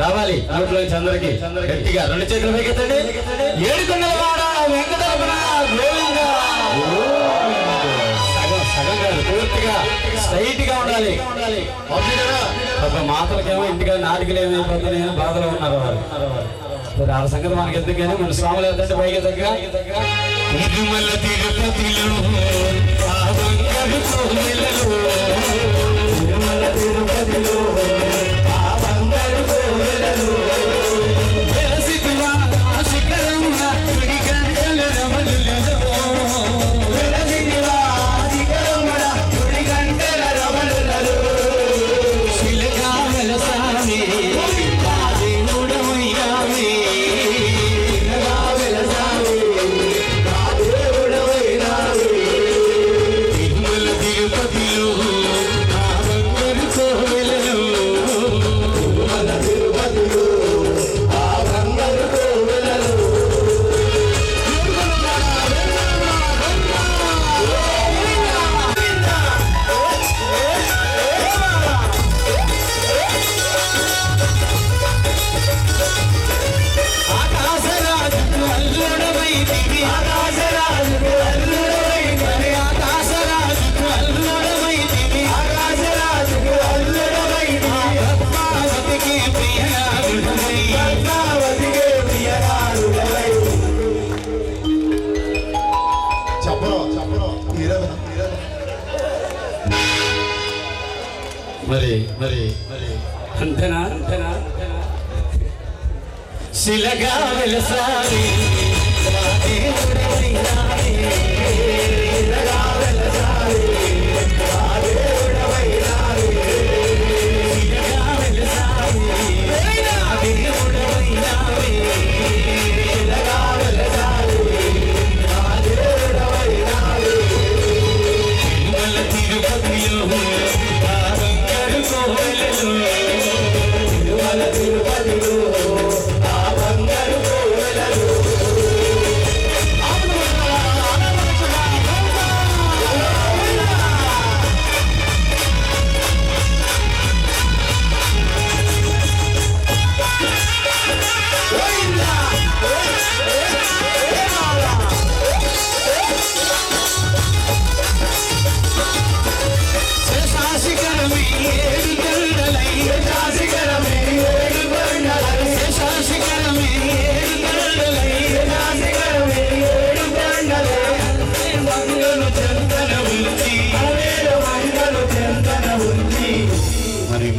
రావాలి. నోట్లోంచి అందరికి గట్టిగా రెండు చేతులు పైకెత్తండి ఏడుకొండల వాడ వెంకటరమణ గోవింద. సగం సగం కాదు పూర్తిగా స్ట్రైట్గా ఉండాలి. ఒక మాటలకేమో ఇంటిగా నాటికలు ఏమైపోతున్నాయి అని బాధలో ఉన్నారు వారు. ఆ సంగతి మనకి ఎందుకని మన స్వాములు ఏంటంటే పైకి దగ్గర తిరుమల తిరుపతిలో మరి మరి మరి. అంతేనా? అంతేనా? శిలగా వెలసాలి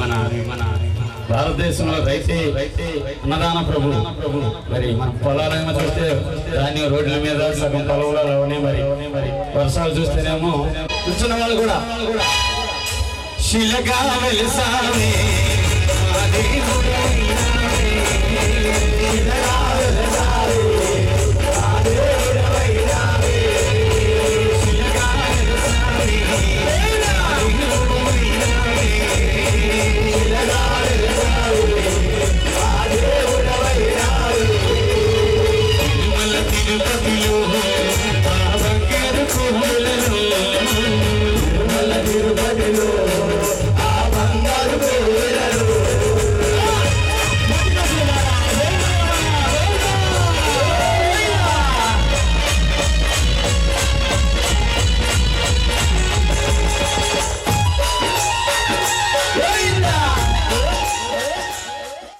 మన మన భారతదేశంలో రైతే రైతే అన్నదాన ప్రభు. ప్రభు మరి మన పొలాలేమో చూస్తే ధాన్యం రోడ్ల మీద సగం పొలంలో మరి మరి వర్షాలు చూస్తేనేమో కూర్చున్న వాళ్ళు కూడా. శిలగా వెలిసావే